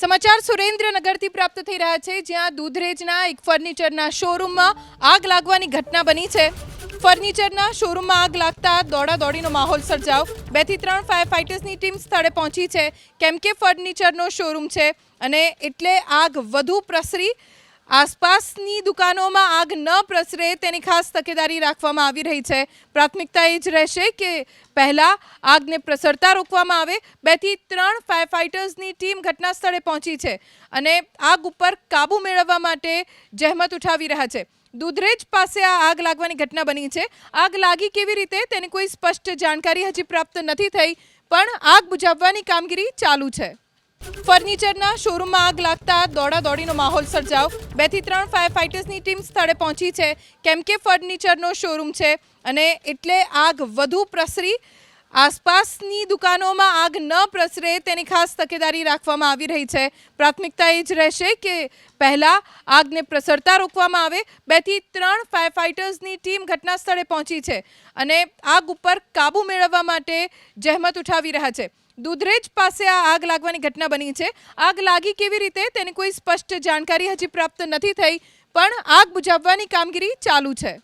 સમાચાર સુરેન્દ્રનગરથી પ્રાપ્ત થઈ રહ્યા છે, જ્યાં દૂધરેજના એક ફર્નિચરના શોરૂમમાં આગ લાગવાની ઘટના બની છે. ફર્નિચરના શોરૂમમાં આગ લાગતા દોડાદોડીનો માહોલ સર્જાવ બેથી ત્રણ ફાયર ફાઇટર્સની ટીમ સ્થળે પહોંચી છે. કેમ કે ફર્નિચરનો શોરૂમ છે અને એટલે આગ વધુ પ્રસરી આસપાસની દુકાનોમાં આગ ન પ્રસરે તેની ખાસ તકેદારી રાખવામાં આવી રહી છે. પ્રાથમિકતા એ જ રહેશે કે પહેલાં આગને પ્રસરતા રોકવામાં આવે. બેથી ત્રણ ફાયર ફાઇટર્સની ટીમ ઘટના સ્થળે પહોંચી છે અને આગ ઉપર કાબુ મેળવવા માટે જહેમત ઉઠાવી રહ્યા છે. દુધરેજ પાસે આ આગ લાગવાની ઘટના બની છે. આગ લાગી કેવી રીતે તેની કોઈ સ્પષ્ટ જાણકારી હજી પ્રાપ્ત નથી થઈ, પણ આગ બુઝાવવાની કામગીરી ચાલુ છે. ફર્નિચરના શોરૂમમાં આગ લાગતા દોડાદોડીનો માહોલ સર્જાવ બેથી ત્રણ ફાયર ફાઇટર્સની ટીમ સ્થળે પહોંચી છે. કેમ કે ફર્નિચરનો શોરૂમ છે અને એટલે આગ વધુ પ્રસરી આસપાસની દુકાનોમાં આગ ન પ્રસરે તેની ખાસ તકેદારી રાખવામાં આવી રહી છે. પ્રાથમિકતા એ જ રહેશે કે પહેલાં આગને પ્રસરતા રોકવામાં આવે. બેથી ત્રણ ફાયર ફાઇટર્સની ટીમ ઘટના સ્થળે પહોંચી છે અને આગ ઉપર કાબુ મેળવવા માટે જહેમત ઉઠાવી રહ્યા છે. દુધરેજ પાસે આ આગ લાગવાની ઘટના બની છે. આગ લાગી કેવી રીતે તેની કોઈ સ્પષ્ટ જાણકારી હજી પ્રાપ્ત નથી થઈ, પણ આગ બુઝાવવાની કામગીરી ચાલુ છે.